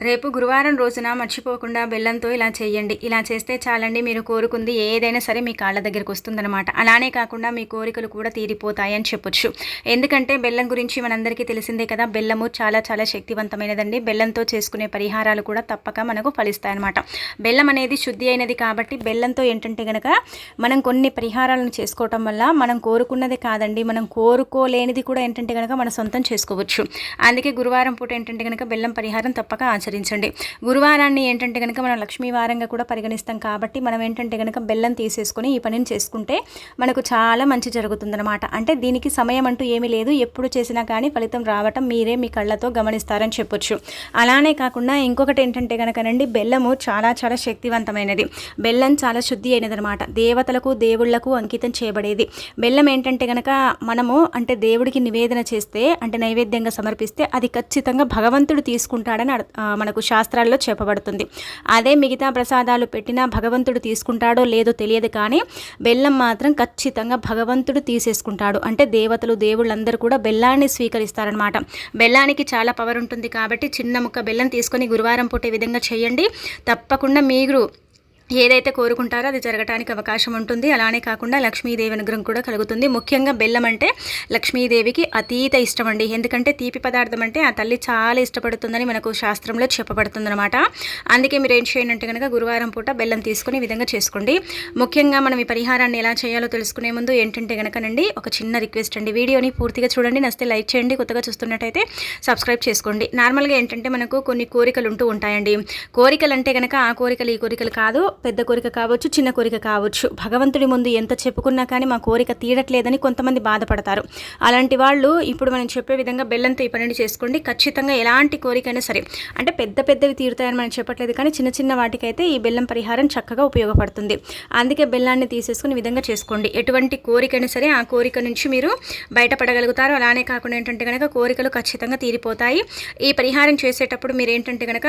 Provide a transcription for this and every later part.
రేపు గురువారం రోజున మర్చిపోకుండా బెల్లంతో ఇలా చేయండి. ఇలా చేస్తే చాలండి. మీరు కోరుకుంది ఏదైనా సరే మీ కాళ్ళ దగ్గరికి వస్తుందన్నమాట. అలానే కాకుండా మీ కోరికలు కూడా తీరిపోతాయని చెప్పొచ్చు. ఎందుకంటే బెల్లం గురించి మనందరికీ తెలిసిందే కదా బెల్లము చాలా చాలా శక్తివంతమైనదండి. బెల్లంతో చేసుకునే పరిహారాలు కూడా తప్పక మనకు ఫలిస్తాయన్నమాట. బెల్లం అనేది శుద్ధి అయినది కాబట్టి బెల్లంతో ఏంటంటే గనక మనం కొన్ని పరిహారాలను చేసుకోవటం వల్ల మనం కోరుకున్నది కాదండి. మనం కోరుకోలేనిది కూడా ఏంటంటే కనుక మన సొంతం చేసుకోవచ్చు. అందుకే గురువారం పూట ఏంటంటే గనక బెల్లం పరిహారం తప్పక ఆచరించండి గురువారాన్ని ఏంటంటే కనుక మనం లక్ష్మీ వారంగా కూడా పరిగణిస్తాం కాబట్టి మనం ఏంటంటే కనుక బెల్లం తీసేసుకొని ఈ పనిని చేసుకుంటే మనకు చాలా మంచి జరుగుతుందన్నమాట. అంటే దీనికి సమయం అంటూ ఏమీ లేదు. ఎప్పుడు చేసినా కానీ ఫలితం రావటం మీరే మీ కళ్ళతో గమనిస్తారని చెప్పొచ్చు. అలానే కాకుండా ఇంకొకటి ఏంటంటే కనుకనండి బెల్లము చాలా చాలా శక్తివంతమైనది. బెల్లం చాలా శుద్ధి అయినది అనమాట దేవతలకు దేవుళ్ళకు అంకితం చేయబడేది. బెల్లం ఏంటంటే కనుక మనము అంటే దేవుడికి నివేదన చేస్తే అంటే నైవేద్యంగా సమర్పిస్తే అది ఖచ్చితంగా భగవంతుడు తీసుకుంటాడని మనకు శాస్త్రాల్లో చెప్పబడుతుంది. అదే మిగతా ప్రసాదాలు పెట్టినా భగవంతుడు తీసుకుంటాడో లేదో తెలియదు కానీ బెల్లం మాత్రం ఖచ్చితంగా భగవంతుడు తీసేసుకుంటాడు. అంటే దేవతలు దేవుళ్ళందరూ కూడా బెల్లాన్ని స్వీకరిస్తారనమాట బెల్లానికి చాలా పవర్ ఉంటుంది కాబట్టి చిన్న ముక్క బెల్లం తీసుకొని గురువారం పుట్టే విధంగా చేయండి. తప్పకుండా మీరు ఏదైతే కోరుకుంటారో అది జరగడానికి అవకాశం ఉంటుంది. అలానే కాకుండా లక్ష్మీదేవి అనుగ్రహం కూడా కలుగుతుంది. ముఖ్యంగా బెల్లం అంటే లక్ష్మీదేవికి అతీత ఇష్టం అండి. ఎందుకంటే తీపి పదార్థం అంటే ఆ తల్లి చాలా ఇష్టపడుతుందని మనకు శాస్త్రంలో చెప్పబడుతుంది అనమాట అందుకే మీరు ఏం చేయండి అంటే కనుక గురువారం పూట బెల్లం తీసుకుని విధంగా చేసుకోండి. ముఖ్యంగా మనం ఈ పరిహారాన్ని ఎలా చేయాలో తెలుసుకునే ముందు ఏంటంటే కనుకనండి ఒక చిన్న రిక్వెస్ట్ అండి. వీడియోని పూర్తిగా చూడండి నస్తే లైక్ చేయండి కొత్తగా చూస్తున్నట్టయితే సబ్స్క్రైబ్ చేసుకోండి. నార్మల్గా ఏంటంటే మనకు కొన్ని కోరికలు ఉంటూ ఉంటాయండి. కోరికలు అంటే కనుక ఆ కోరికలు ఈ కోరికలు కాదు. పెద్ద కోరిక కావచ్చు చిన్న కోరిక కావచ్చు. భగవంతుడి ముందు ఎంత చెప్పుకున్నా కానీ మా కోరిక తీరట్లేదని కొంతమంది బాధపడతారు. అలాంటి వాళ్ళు ఇప్పుడు మనం చెప్పే విధంగా బెల్లంతో ఈ పనిని చేసుకోండి. ఖచ్చితంగా ఎలాంటి కోరికైనా సరే అంటే పెద్ద పెద్దవి తీరుతాయని మనం చెప్పట్లేదు కానీ చిన్న చిన్న వాటికైతే ఈ బెల్లం పరిహారం చక్కగా ఉపయోగపడుతుంది. అందుకే బెల్లాన్ని తీసేసుకుని విధంగా చేసుకోండి. ఎటువంటి కోరికైనా సరే ఆ కోరిక నుంచి మీరు బయటపడగలుగుతారు. అలానే కాకుండా ఏంటంటే కనుక కోరికలు ఖచ్చితంగా తీరిపోతాయి. ఈ పరిహారం చేసేటప్పుడు మీరు ఏంటంటే కనుక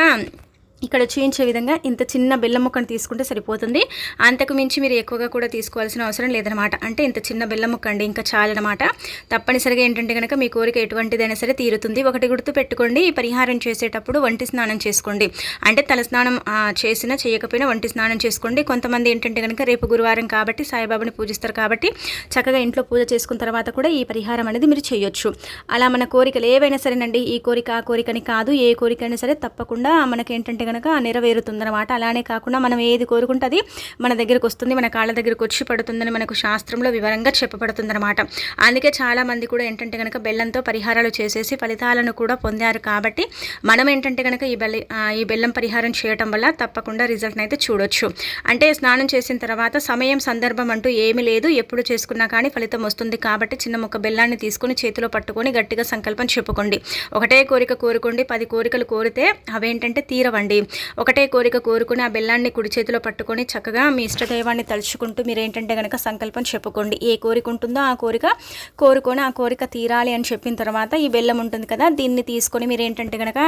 ఇక్కడ చూపించే విధంగా ఇంత చిన్న బెల్లం ముక్కను తీసుకుంటే సరిపోతుంది. అంతకు మించి మీరు ఎక్కువగా కూడా తీసుకోవాల్సిన అవసరం లేదనమాట అంటే ఇంత చిన్న బెల్లం ముక్క అండి ఇంకా చాలనమాట తప్పనిసరిగా ఏంటంటే కనుక మీ కోరిక ఎటువంటిదైనా సరే తీరుతుంది. ఒకటి గుర్తు పెట్టుకోండి ఈ పరిహారం చేసేటప్పుడు వంటి స్నానం చేసుకోండి. అంటే తల స్నానం చేసినా చేయకపోయినా వంటి స్నానం చేసుకోండి. కొంతమంది ఏంటంటే కనుక రేపు గురువారం కాబట్టి సాయిబాబాని పూజిస్తారు కాబట్టి చక్కగా ఇంట్లో పూజ చేసుకున్న తర్వాత కూడా ఈ పరిహారం అనేది మీరు చేయొచ్చు. అలా మన కోరికలు ఏవైనా సరేనండి. ఈ కోరిక ఆ కోరికని కాదు ఏ కోరికైనా సరే తప్పకుండా మనకేంటంటే కనుక నెరవేరుతుందనమాట అలానే కాకుండా మనం ఏది కోరుకుంటుంది మన దగ్గరకు వస్తుంది మన కాళ్ళ దగ్గరకు వచ్చి పడుతుందని మనకు శాస్త్రంలో వివరంగా చెప్పబడుతుందన్నమాట అందుకే చాలామంది కూడా ఏంటంటే కనుక బెల్లంతో పరిహారాలు చేసేసి ఫలితాలను కూడా పొందారు కాబట్టి మనం ఏంటంటే కనుక ఈ బెల్ల ఈ బెల్లం పరిహారం చేయటం వల్ల తప్పకుండా రిజల్ట్ని అయితే చూడొచ్చు. అంటే స్నానం చేసిన తర్వాత సమయం సందర్భం అంటూ ఏమీ లేదు. ఎప్పుడు చేసుకున్నా కానీ ఫలితం వస్తుంది కాబట్టి చిన్న మొక్క బెల్లాన్ని తీసుకుని చేతిలో పట్టుకొని గట్టిగా సంకల్పం చెప్పుకోండి. ఒకటే కోరిక కోరుకోండి పది కోరికలు కోరితే అవేంటంటే తీరవండి. ఒకటే కోరిక కోరుకుని ఆ బెల్లాన్ని కుడి చేతిలో పట్టుకొని చక్కగా మీ ఇష్టదైవాన్ని తలుచుకుంటూ మీరు ఏంటంటే కనుక సంకల్పం చెప్పుకోండి. ఏ కోరిక ఉంటుందో ఆ కోరిక కోరుకొని ఆ కోరిక తీరాలి అని చెప్పిన తర్వాత ఈ బెల్లం ఉంటుంది కదా దీన్ని తీసుకొని మీరు ఏంటంటే కనుక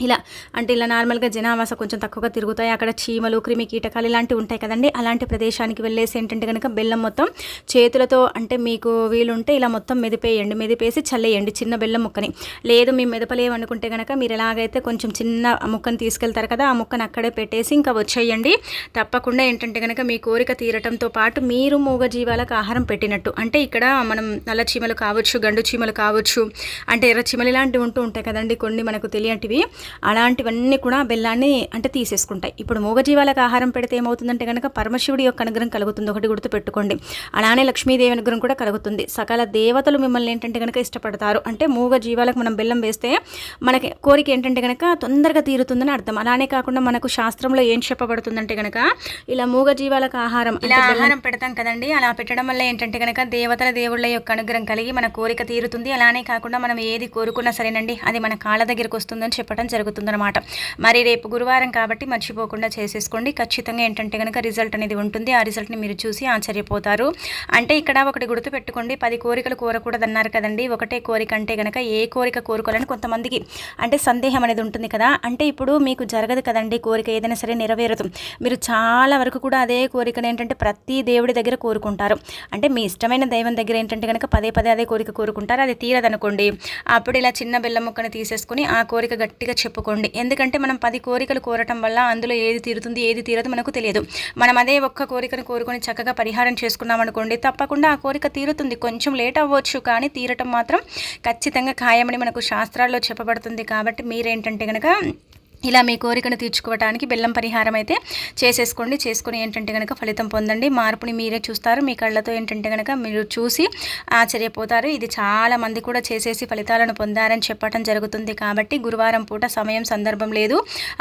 ఇలా అంటే ఇలా నార్మల్గా జనావాస కొంచెం తక్కువగా తిరుగుతాయి. అక్కడ చీమలు క్రిమి కీటకాలు ఇలాంటివి ఉంటాయి కదండి. అలాంటి ప్రదేశానికి వెళ్ళేసి ఏంటంటే కనుక బెల్లం మొత్తం చేతులతో అంటే మీకు వీలుంటే ఇలా మొత్తం మెదిపేయండి. మెదిపేసి చల్లేయండి చిన్న బెల్లం ముక్కని. లేదు మేము మెదపలేమనుకుంటే కనుక మీరు ఎలాగైతే కొంచెం చిన్న ముక్కని తీసుకెళ్తారు కదా ఆ ముక్కను అక్కడే పెట్టేసి ఇంకా వచ్చేయండి. తప్పకుండా ఏంటంటే కనుక మీ కోరిక తీరటంతో పాటు మీరు మూగ జీవాలకు ఆహారం పెట్టినట్టు. అంటే ఇక్కడ మనం నల్ల చీమలు కావచ్చు గండు చీమలు కావచ్చు అంటే ఎర్ర చీమలు ఇలాంటివి ఉంటూ ఉంటాయి కదండి కొన్ని మనకు తెలియటివి అలాంటివన్నీ కూడా బెల్లాన్ని అంటే తీసేసుకుంటాయి. ఇప్పుడు మూగజీవాలకు ఆహారం పెడితే ఏమవుతుందంటే కనుక పరమశివుడి యొక్క అనుగ్రహం కలుగుతుంది. ఒకటి గుర్తు పెట్టుకోండి అలానే లక్ష్మీదేవి అనుగ్రహం కూడా కలుగుతుంది. సకల దేవతలు మిమ్మల్ని ఏంటంటే కనుక ఇష్టపడతారు. అంటే మూగ జీవాలకు మనం బెల్లం వేస్తే మనకి కోరిక ఏంటంటే కనుక తొందరగా తీరుతుందని అర్థం. అలానే కాకుండా మనకు శాస్త్రంలో ఏం చెప్పబడుతుందంటే కనుక ఇలా మూగ జీవాలకు ఆహారం ఇలా ఆహారం పెడతాం కదండి. అలా పెట్టడం వల్ల ఏంటంటే కనుక దేవతల దేవుళ్ళ యొక్క అనుగ్రహం కలిగి మన కోరిక తీరుతుంది. అలానే కాకుండా మనం ఏది కోరుకున్నా సరేనండి. అది మన కాళ్ళ దగ్గరకు వస్తుందని చెప్పడం జరుగుతుందన్నమాట. మరి రేపు గురువారం కాబట్టి మర్చిపోకుండా చేసేసుకోండి. ఖచ్చితంగా ఏంటంటే కనుక రిజల్ట్ అనేది ఉంటుంది. ఆ రిజల్ట్ని మీరు చూసి ఆశ్చర్యపోతారు. అంటే ఇక్కడ ఒకటి గుర్తు పెట్టుకోండి పది కోరికలు కోరకూడదన్నారు కదండి. ఒకటే కోరిక అంటే కనుక ఏ కోరిక కోరుకోవాలని కొంతమందికి అంటే సందేహం అనేది ఉంటుంది కదా. అంటే ఇప్పుడు మీకు జరగదు కదండి. కోరిక ఏదైనా సరే నెరవేరదు. మీరు చాలా వరకు కూడా అదే కోరికను ఏంటంటే ప్రతి దేవుడి దగ్గర కోరుకుంటారు. అంటే మీ ఇష్టమైన దైవం దగ్గర ఏంటంటే కనుక పదే పదే అదే కోరిక కోరుకుంటారు. అది తీరదనుకోండి. అప్పుడు ఇలా చిన్న బెల్లం ముక్కను తీసేసుకుని ఆ కోరిక గట్టిగా చెప్పుకోండి. ఎందుకంటే మనం పది కోరికలు కోరటం వల్ల అందులో ఏది తీరుతుంది ఏది తీరదు మనకు తెలియదు. మనం అదే ఒక్క కోరికను కోరుకొని చక్కగా పరిహారం చేసుకున్నాం అనుకోండి తప్పకుండా ఆ కోరిక తీరుతుంది. కొంచెం లేట్ అవ్వచ్చు కానీ తీరటం మాత్రం ఖచ్చితంగా ఖాయమని మనకు శాస్త్రాల్లో చెప్పబడుతుంది. కాబట్టి మీరేంటంటే కనుక ఇలా మీ కోరికను తీర్చుకోవడానికి బెల్లం పరిహారం అయితే చేసేసుకోండి. చేసుకుని ఏంటంటే కనుక ఫలితం పొందండి. మార్పుని మీరే చూస్తారు. మీ కళ్ళతో ఏంటంటే కనుక మీరు చూసి ఆశ్చర్యపోతారు. ఇది చాలా మంది కూడా చేసేసి ఫలితాలను పొందారని చెప్పడం జరుగుతుంది కాబట్టి గురువారం పూట సమయం సందర్భం లేదు.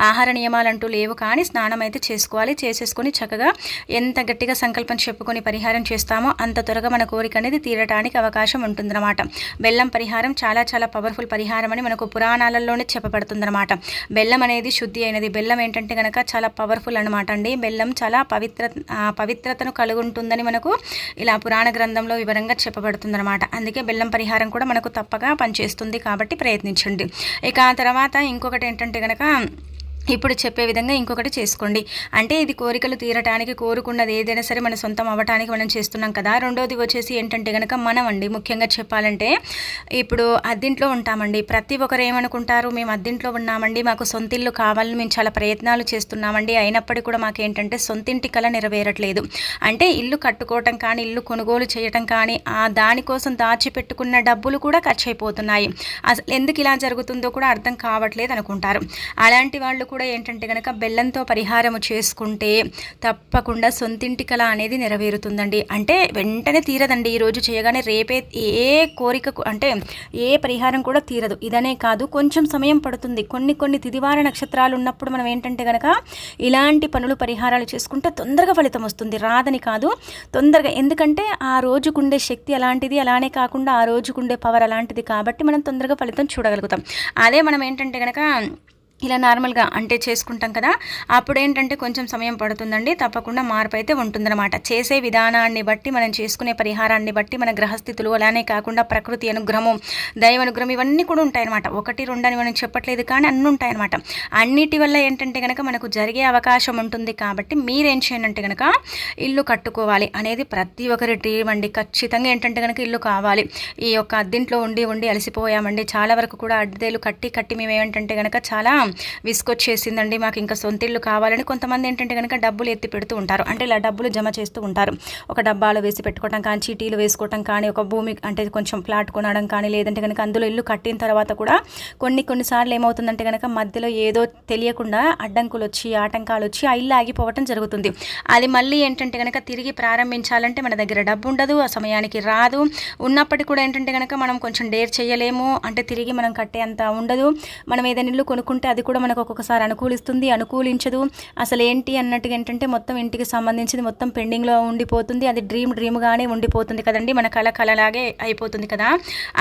ఆహార నియమాలంటూ లేవు కానీ స్నానం అయితే చేసుకోవాలి. చేసేసుకొని చక్కగా ఎంత గట్టిగా సంకల్పం చెప్పుకొని పరిహారం చేస్తామో అంత త్వరగా మన కోరిక అనేది తీరటానికి అవకాశం ఉంటుందన్నమాట. బెల్లం పరిహారం చాలా చాలా పవర్ఫుల్ పరిహారం అని మనకు పురాణాలలోనే చెప్పబడుతుందన్నమాట. బెల్లం అనేది శుద్ధి అయినది. బెల్లం ఏంటంటే కనుక చాలా పవర్ఫుల్ అనమాట అండి. బెల్లం చాలా పవిత్ర పవిత్రతను కలుగుంటుందని మనకు ఇలా పురాణ గ్రంథంలో వివరంగా చెప్పబడుతుందన్నమాట. అందుకే బెల్లం పరిహారం కూడా మనకు తప్పగా పనిచేస్తుంది కాబట్టి ప్రయత్నించండి. ఇక తర్వాత ఇంకొకటి ఏంటంటే కనుక ఇప్పుడు చెప్పే విధంగా ఇంకొకటి చేసుకోండి. అంటే ఇది కోరికలు తీరటానికి కోరుకున్నది ఏదైనా సరే మన సొంతం అవ్వటానికి మనం చేస్తున్నాం కదా. రెండోది వచ్చేసి ఏంటంటే కనుక మనం అండి ముఖ్యంగా చెప్పాలంటే ఇప్పుడు అద్దింట్లో ఉంటామండి. ప్రతి ఒక్కరు ఏమనుకుంటారు? మేము అద్దింట్లో ఉన్నామండి మాకు సొంతిల్లు కావాలని మేము చాలా ప్రయత్నాలు చేస్తున్నామండి. అయినప్పటికీ కూడా మాకు ఏంటంటే సొంతింటి కళ నెరవేరట్లేదు. అంటే ఇల్లు కట్టుకోవటం కానీ ఇల్లు కొనుగోలు చేయటం కానీ ఆ దానికోసం దాచిపెట్టుకున్న డబ్బులు కూడా ఖర్చు అయిపోతున్నాయి. అసలు ఎందుకు ఇలా జరుగుతుందో కూడా అర్థం కావట్లేదు అనుకుంటారు. అలాంటి వాళ్ళు కూడా ఏంటంటే కనుక బెల్లంతో పరిహారము చేసుకుంటే తప్పకుండా సొంతింటి కళ అనేది నెరవేరుతుందండి. అంటే వెంటనే తీరదండి. ఈరోజు చేయగానే రేపే ఏ కోరిక అంటే ఏ పరిహారం కూడా తీరదు. ఇదనే కాదు కొంచెం సమయం పడుతుంది. కొన్ని కొన్ని తిదివార నక్షత్రాలు ఉన్నప్పుడు మనం ఏంటంటే కనుక ఇలాంటి పనులు పరిహారాలు చేసుకుంటే తొందరగా ఫలితం వస్తుంది. రాదని కాదు తొందరగా. ఎందుకంటే ఆ రోజుకుండే శక్తి అలాంటిది అలానే కాకుండా ఆ రోజుకుండే పవర్ అలాంటిది కాబట్టి మనం తొందరగా ఫలితం చూడగలుగుతాం. అదే మనం ఏంటంటే కనుక ఇలా నార్మల్గా అంటే చేసుకుంటాం కదా అప్పుడు ఏంటంటే కొంచెం సమయం పడుతుందండి తప్పకుండా మార్పు అయితే ఉంటుందన్నమాట. చేసే విధానాన్ని బట్టి మనం చేసుకునే పరిహారాన్ని బట్టి మన గ్రహస్థితులు అలానే కాకుండా ప్రకృతి అనుగ్రహం దైవ అనుగ్రహం ఇవన్నీ కూడా ఉంటాయన్నమాట. ఒకటి రెండు అని మనం చెప్పట్లేదు కానీ అన్నీ ఉంటాయన్నమాట. అన్నిటి వల్ల ఏంటంటే కనుక మనకు జరిగే అవకాశం ఉంటుంది కాబట్టి మీరేం చేయనంటే కనుక ఇల్లు కట్టుకోవాలి అనేది ప్రతి ఒక్కరి డ్రీమ్ అండి. ఖచ్చితంగా ఏంటంటే కనుక ఇల్లు కావాలి. ఈ యొక్క అద్దింట్లో ఉండి ఉండి అలసిపోయామండి. చాలా వరకు కూడా అద్దెలు కట్టి కట్టి మేము ఏమంటే కనుక చాలా విసుకొచ్చేసిందండి మాకు ఇంకా సొంత ఇల్లు కావాలని కొంతమంది ఏంటంటే కనుక డబ్బులు ఎత్తి పెడుతూ ఉంటారు. అంటే ఇలా డబ్బులు జమ చేస్తూ ఉంటారు. ఒక డబ్బాలో వేసి పెట్టుకోవడం కానీ చీటీలు వేసుకోవడం కానీ ఒక భూమి అంటే కొంచెం ఫ్లాట్ కొనడం కానీ లేదంటే కనుక అందులో ఇల్లు కట్టిన తర్వాత కూడా కొన్ని కొన్నిసార్లు ఏమవుతుందంటే కనుక మధ్యలో ఏదో తెలియకుండా అడ్డంకులు వచ్చి ఆటంకాలు వచ్చి ఆ ఇల్లు ఆగిపోవటం జరుగుతుంది. అది మళ్ళీ ఏంటంటే కనుక తిరిగి ప్రారంభించాలంటే మన దగ్గర డబ్బు ఉండదు ఆ సమయానికి రాదు. ఉన్నప్పటికీ కూడా ఏంటంటే కనుక మనం కొంచెం డేర్ చేయలేము. అంటే తిరిగి మనం కట్టే అంత ఉండదు. మనం ఏదైనా ఇల్లు కొనుక్కుంటే అది కూడా మనకు ఒక్కొక్కసారి అనుకూలిస్తుంది అనుకూలించదు. అసలు ఏంటి అన్నట్టుగా ఏంటంటే మొత్తం ఇంటికి సంబంధించింది మొత్తం పెండింగ్లో ఉండిపోతుంది. అది డ్రీమ్ డ్రీమ్గానే ఉండిపోతుంది కదండి. మన కళ కళలాగే అయిపోతుంది కదా.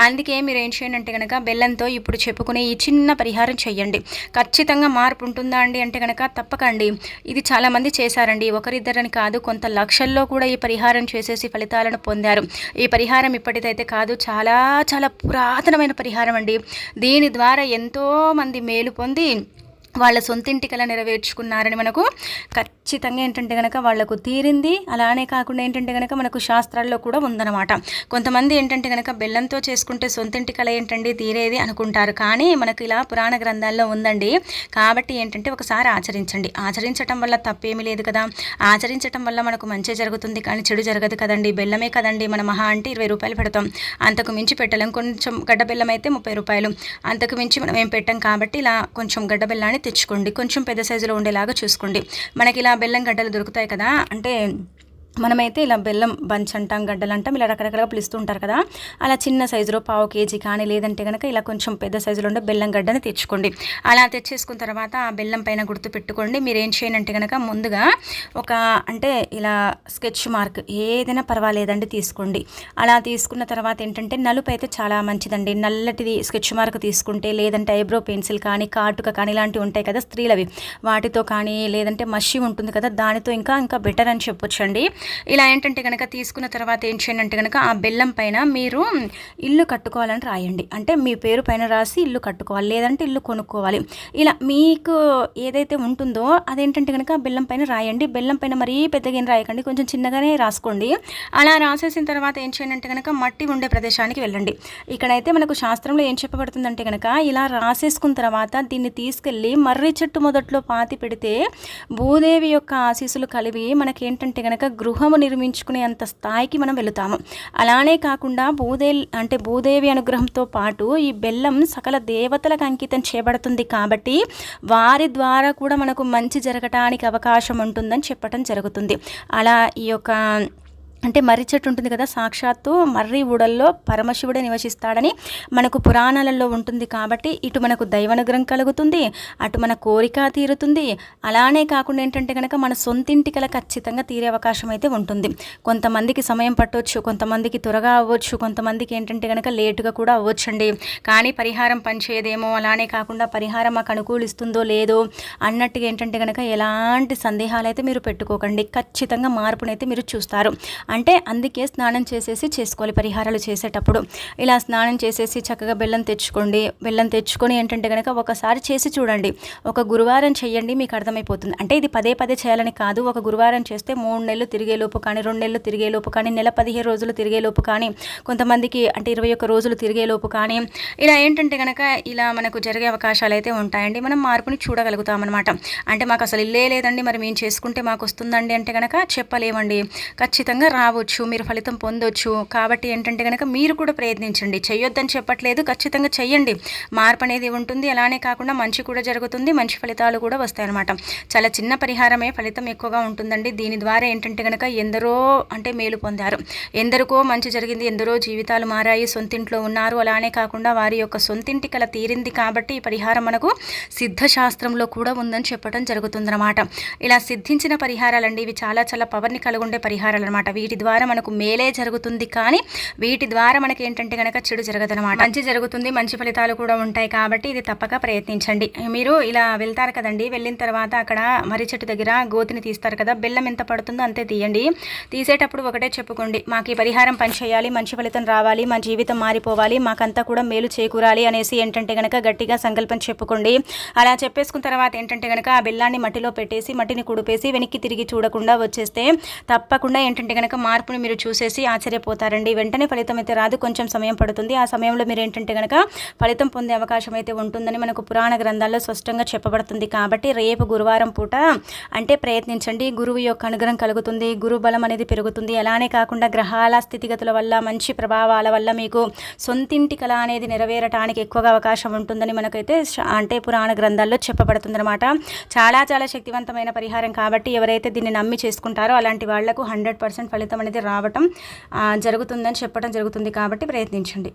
అందుకే మీరు ఏం చేయండి అంటే కనుక బెల్లంతో ఇప్పుడు చెప్పుకునే ఈ చిన్న పరిహారం చేయండి ఖచ్చితంగా మార్పు ఉంటుందా అండి అంటే కనుక తప్పకండి. ఇది చాలామంది చేశారండి. ఒకరిద్దరని కాదు కొంత లక్షల్లో కూడా ఈ పరిహారం చేసేసి ఫలితాలను పొందారు. ఈ పరిహారం ఇప్పటిదైతే కాదు చాలా చాలా పురాతనమైన పరిహారం అండి. దీని ద్వారా ఎంతోమంది మేలు పొంది Fifteen. వాళ్ళ సొంతింటి కళ నెరవేర్చుకున్నారని మనకు ఖచ్చితంగా ఏంటంటే కనుక వాళ్ళకు తీరింది. అలానే కాకుండా ఏంటంటే కనుక మనకు శాస్త్రాల్లో కూడా ఉందన్నమాట. కొంతమంది ఏంటంటే కనుక బెల్లంతో చేసుకుంటే సొంతింటి కళ ఏంటండి? తీరేది అనుకుంటారు. కానీ మనకు ఇలా పురాణ గ్రంథాల్లో ఉందండి. కాబట్టి ఏంటంటే ఒకసారి ఆచరించండి. ఆచరించటం వల్ల తప్పేమీ లేదు కదా. ఆచరించటం వల్ల మనకు మంచి జరుగుతుంది. కానీ చెడు జరగదు కదండి. బెల్లమే కదండి మన మహా అంటే ఇరవై రూపాయలు పెడతాం. అంతకు మించి పెట్టలేం. కొంచెం గడ్డ బెల్లం అయితే ముప్పై రూపాయలు. అంతకు మించి మనం ఏం పెట్టాం కాబట్టి ఇలా కొంచెం గడ్డ బెల్లాన్ని తెచ్చుకోండి. కొంచెం పెద్ద సైజులో ఉండేలాగా చూసుకోండి. మనకి ఇలా బెల్లం గడ్డలు దొరుకుతాయి కదా అంటే మనమైతే ఇలా బెల్లం బంచ్ అంటాం గడ్డలు అంటాం ఇలా రకరకాలుగా పిలుస్తూ ఉంటారు కదా. అలా చిన్న సైజులో పావు కేజీ కానీ లేదంటే కనుక ఇలా కొంచెం పెద్ద సైజులో ఉండే బెల్లం గడ్డని తెచ్చుకోండి. అలా తెచ్చేసుకున్న తర్వాత ఆ బెల్లం పైన గుర్తు పెట్టుకోండి మీరు ఏం చేయనంటే కనుక ముందుగా ఒక అంటే ఇలా స్కెచ్ మార్క్ ఏదైనా పర్వాలేదండి తీసుకోండి. అలా తీసుకున్న తర్వాత ఏంటంటే నలుపు అయితే చాలా మంచిదండి. నల్లటిది స్కెచ్ మార్క్ తీసుకుంటే లేదంటే ఐబ్రో పెన్సిల్ కానీ కాటుక కానీ ఇలాంటివి ఉంటాయి కదా స్త్రీలవి. వాటితో కానీ లేదంటే మషి ఉంటుంది కదా దానితో ఇంకా ఇంకా బెటర్ అని చెప్పొచ్చండి. ఇలా ఏంటంటే కనుక తీసుకున్న తర్వాత ఏం చేయండి అంటే కనుక ఆ బెల్లం పైన మీరు ఇల్లు కట్టుకోవాలని రాయండి. అంటే మీ పేరు పైన రాసి ఇల్లు కట్టుకోవాలి లేదంటే ఇల్లు కొనుక్కోవాలి. ఇలా మీకు ఏదైతే ఉంటుందో అదేంటంటే కనుక బెల్లం పైన రాయండి. బెల్లం పైన మరీ పెద్దగా ఏం రాయకండి. కొంచెం చిన్నగానే రాసుకోండి. అలా రాసేసిన తర్వాత ఏం చేయండి అంటే కనుక మట్టి ఉండే ప్రదేశానికి వెళ్ళండి. ఇక్కడైతే మనకు శాస్త్రంలో ఏం చెప్పబడుతుందంటే కనుక ఇలా రాసేసుకున్న తర్వాత దీన్ని తీసుకెళ్ళి మర్రి చెట్టు మొదట్లో పాతి పెడితే భూదేవి యొక్క ఆశీస్సులు కలివి మనకేంటంటే కనుక గృహ గృహము నిర్మించుకునే అంత స్థాయికి మనం వెళుతాము. అలానే కాకుండా భూదే అంటే భూదేవి అనుగ్రహంతో పాటు ఈ బెల్లం సకల దేవతలకు అంకితం చేయబడుతుంది కాబట్టి వారి ద్వారా కూడా మనకు మంచి జరగటానికి అవకాశం ఉంటుందని చెప్పడం జరుగుతుంది. అలా ఈ యొక్క అంటే మర్రి చెట్టు ఉంటుంది కదా సాక్షాత్తు మర్రి ఊడల్లో పరమశివుడే నివసిస్తాడని మనకు పురాణాలలో ఉంటుంది కాబట్టి ఇటు మనకు దైవనుగ్రహం కలుగుతుంది అటు మన కోరిక తీరుతుంది. అలానే కాకుండా ఏంటంటే కనుక మన సొంతింటి కల ఖచ్చితంగా తీరే అవకాశం అయితే ఉంటుంది. కొంతమందికి సమయం పట్టవచ్చు కొంతమందికి త్వరగా అవ్వచ్చు కొంతమందికి ఏంటంటే కనుక లేటుగా కూడా అవ్వచ్చండి. కానీ పరిహారం పనిచేయదేమో అలానే కాకుండా పరిహారం మాకు అనుకూలిస్తుందో లేదో అన్నట్టుగా ఏంటంటే కనుక ఎలాంటి సందేహాలు అయితే మీరు పెట్టుకోకండి. ఖచ్చితంగా మార్పునైతే మీరు చూస్తారు. అంటే అందుకే స్నానం చేసేసి చేసుకోవాలి పరిహారాలు చేసేటప్పుడు. ఇలా స్నానం చేసేసి చక్కగా బెల్లం తెచ్చుకోండి. బెల్లం తెచ్చుకొని ఏంటంటే కనుక ఒకసారి చేసి చూడండి. ఒక గురువారం చేయండి మీకు అర్థమైపోతుంది. అంటే ఇది పదే పదే చేయాలని కాదు. ఒక గురువారం చేస్తే మూడు నెలలు తిరిగేలోపు కానీ రెండు నెలలు తిరిగేలోపు కానీ నెల పదిహేను రోజులు తిరిగేలోపు కానీ కొంతమందికి అంటే ఇరవై ఒక్క రోజులు తిరిగేలోపు కానీ ఇలా ఏంటంటే కనుక ఇలా మనకు జరిగే అవకాశాలు అయితే ఉంటాయండి. మనం మార్పుని చూడగలుగుతాం అనమాట అంటే మాకు అసలు ఇల్లే లేదండి. మరి మేము చేసుకుంటే మాకు వస్తుందండి అంటే కనుక చెప్పలేమండి. ఖచ్చితంగా రావచ్చు మీరు ఫలితం పొందొచ్చు. కాబట్టి ఏంటంటే కనుక మీరు కూడా ప్రయత్నించండి. చేయొద్దని చెప్పట్లేదు ఖచ్చితంగా చెయ్యండి. మార్పు అనేది ఉంటుంది అలానే కాకుండా మంచి కూడా జరుగుతుంది మంచి ఫలితాలు కూడా వస్తాయన్నమాట. చాలా చిన్న పరిహారమే ఫలితం ఎక్కువగా ఉంటుందండి. దీని ద్వారా ఏంటంటే కనుక ఎందరో అంటే మేలు పొందారు. ఎందరికో మంచి జరిగింది ఎందరో జీవితాలు మారాయి సొంతింట్లో ఉన్నారు. అలానే కాకుండా వారి యొక్క సొంతింటి కల తీరింది కాబట్టి ఈ పరిహారం మనకు సిద్ధశాస్త్రంలో కూడా ఉందని చెప్పడం జరుగుతుందన్నమాట. ఇలా సిద్ధించిన పరిహారాలండి. ఇవి చాలా చాలా పవర్ని కలిగి ఉండే పరిహారాలు అనమాట వీటి ద్వారా మనకు మేలే జరుగుతుంది. కానీ వీటి ద్వారా మనకి ఏంటంటే కనుక చెడు జరగదనమాట మంచి జరుగుతుంది మంచి ఫలితాలు కూడా ఉంటాయి కాబట్టి ఇది తప్పక ప్రయత్నించండి. మీరు ఇలా వెళ్తారు కదండి వెళ్ళిన తర్వాత అక్కడ మర్రి చెట్టు దగ్గర గోతిని తీస్తారు కదా బెల్లం ఎంత పడుతుందో అంతే తీయండి. తీసేటప్పుడు ఒకటే చెప్పుకోండి మాకు ఈ పరిహారం పనిచేయాలి మంచి ఫలితం రావాలి మా జీవితం మారిపోవాలి మాకంతా కూడా మేలు చేకూరాలి అనేసి ఏంటంటే కనుక గట్టిగా సంకల్పం చెప్పుకోండి. అలా చెప్పేసుకున్న తర్వాత ఏంటంటే కనుక ఆ బెల్లాన్ని మట్టిలో పెట్టేసి మట్టిని కుడిపేసి వెనక్కి తిరిగి చూడకుండా వచ్చేస్తే తప్పకుండా ఏంటంటే కనుక మార్పును మీరు చూసేసి ఆశ్చర్యపోతారండి. వెంటనే ఫలితం అయితే రాదు. కొంచెం సమయం పడుతుంది. ఆ సమయంలో మీరు ఏంటంటే కనుక ఫలితం పొందే అవకాశం అయితే ఉంటుందని మనకు పురాణ గ్రంథాల్లో స్పష్టంగా చెప్పబడుతుంది. కాబట్టి రేపు గురువారం పూట అంటే ప్రయత్నించండి. గురువు యొక్క అనుగ్రహం కలుగుతుంది. గురు బలం అనేది పెరుగుతుంది. అలానే కాకుండా గ్రహాల స్థితిగతుల వల్ల మంచి ప్రభావాల వల్ల మీకు సొంతింటి కళ అనేది నెరవేరటానికి ఎక్కువగా అవకాశం ఉంటుందని మనకైతే అంటే పురాణ గ్రంథాల్లో చెప్పబడుతుంది అనమాట చాలా చాలా శక్తివంతమైన పరిహారం కాబట్టి ఎవరైతే దీన్ని నమ్మి చేసుకుంటారో అలాంటి వాళ్ళకు హండ్రెడ్ పర్సెంట్ ఫలితం ఫలితం అనేది రావటం జరుగుతుందని చెప్పడం జరుగుతుంది కాబట్టి ప్రయత్నించండి.